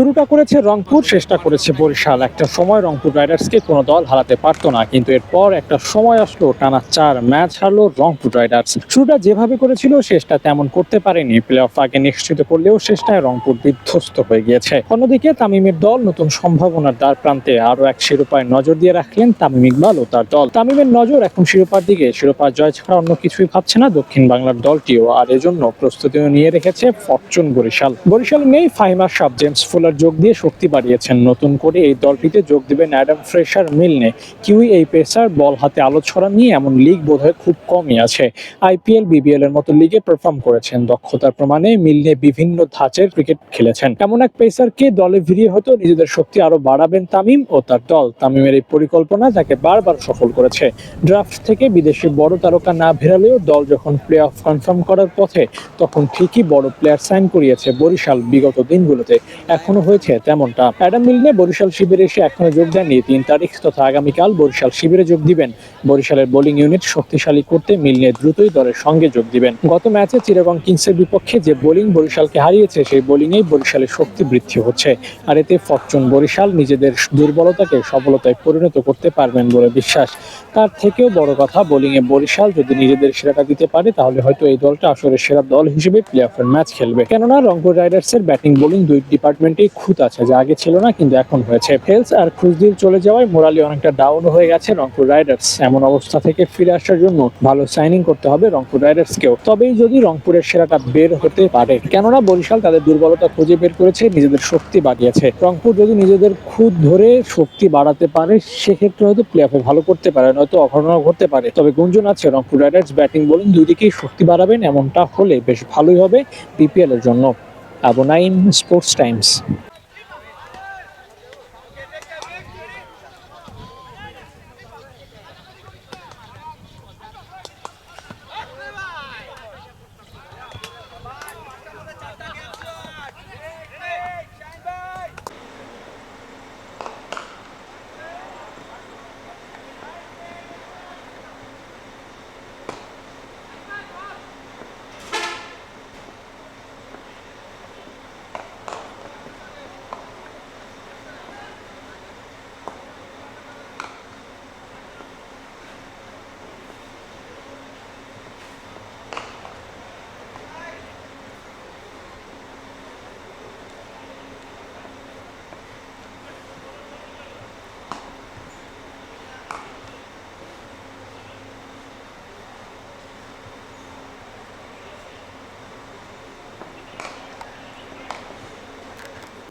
শুরুটা করেছে রংপুর, শেষটা করেছে বরিশাল। একটা সময় রংপুর রাইডার্সকে কোনো দল হারাতে পারতো না, কিন্তু এরপর একটা সময় আসলো, টানা চার ম্যাচ হারলো রংপুর রাইডার্স। শুরুটা যেভাবে করেছিল, শেষটা তেমন করতে পারেনি। প্লে অফ আগে নিশ্চিত করলেও শেষটায় রংপুর বিধ্বস্ত হয়ে গিয়েছে। অন্যদিকে তামিমের দল নতুন সম্ভাবনার দ্বার প্রান্তে আরও এক শিরোপায় নজর দিয়ে রাখলেন তামিম ইকবাল ও তার দল। তামিমের নজর এখন শিরোপার দিকে। শিরোপা জয় ছাড়া অন্য কিছুই ভাবছে না দক্ষিণ বাংলার দলটিও, আর এজন্য প্রস্তুতিও নিয়ে রেখেছে ফরচুন বরিশাল। বরিশাল নেই ফাইমা সাব জেমস ফুলার যোগ দিয়ে শক্তি বাড়িয়েছেন। নতুন করে এই দলটিতে যোগ দিবেন অ্যাডাম ফ্রেশার মিলনে। কিউই এই পেসার, বল হাতে আলো ছড়া নিয়ে এমন লিগ বোধহয় খুব কমই আছে। আইপিএল, বিবিএল এর মতো লিগে পারফর্ম করেছেন। দক্ষতার প্রমাণে মিলনে বিভিন্ন ধাঁচের ক্রিকেট খেলেছেন। এমন এক পেসারকে দলে ভিড়িয়ে হতো নিজেদের শক্তি আরও বাড়াবেন তামিম ও তার দল। তামিমের এই পরিকল্পনা তাকে বারবার সফল করেছে ড্রাফট থেকে বিদেশি বড় তারকা না ভেরালেও দল যখন প্লে অফ কনফার্ম করার পথে, তখন ঠিকই বড় প্লেয়ার সাইন করিয়েছে বরিশাল বিগত দিনগুলোতে। এখনও হয়েছে তেমনটা। অ্যাডাম মিলনে বরিশাল শিবিরে এসে এখনও যোগ দেননি। তিন তারিখ তথা আগামীকাল বরিশাল শিবিরে যোগ দিবেন। বরিশালের বোলিং ইউনিট শক্তিশালী করতে মিলনে দ্রুতই দলের সঙ্গে যোগ দিবেন। গত ম্যাচে চিরাগং কিংসের বিপক্ষে যে বোলিং বরিশালকে হারিয়েছে, সেই বোলিংয়েই বরিশালের শক্তি বৃদ্ধি হচ্ছে। আর এতে ফরচুন বরিশাল নিজেদের দুর্বলতাকে সফলতায় পরিণত করতে পারবেন বলে বিশ্বাস। তার থেকেও বড় কথা, বোলিংয়ে বরিশাল যদি নিজেদের সেরাটা দিতে পারে, তাহলে হয়তো এই দলটা আসলে সেরা দল হিসেবে প্লে অফের ম্যাচ খেলবে। কেননা রংপুর রাইডার্সের ব্যাটিং বোলিং দুই ডিপার্টমেন্টেই খুঁত আছে, যা আগে ছিল না, কিন্তু এখন হয়েছে। ফেলস আর খুজদিল চলে যাওয়ায় মোরালি অনেকটা ডাউন হয়ে গেছে রংপুর রাইডার্স। এমন অবস্থা থেকে ফিরে আসার জন্য ভালো সাইনিং করতে হবে রংপুর রাইডার্সকেও। তবেই যদি রংপুরের সেরাটা বের হতে পারে, কেননা বরিশাল তাদের দুর্বলতা খুঁজে বের করেছে, নিজেদের শক্তি বাড়িয়েছে রংপুর যদি নিজেদের খুদ ধরে শক্তি বাড়াতে পারে, সেক্ষেত্রে হয়তো প্লে অফে ভালো করতে পারে, নয়তো অঘটনা ঘটতে পারে। তবে গুঞ্জন আছে, রংপুর রাইডার্স ব্যাটিং বোলিং দুই দিকেই শক্তি বাড়াবেন, এমনটা হলে বেশ ভালোই হবে বিপিএল এর জন্য। Abu nine sports Times.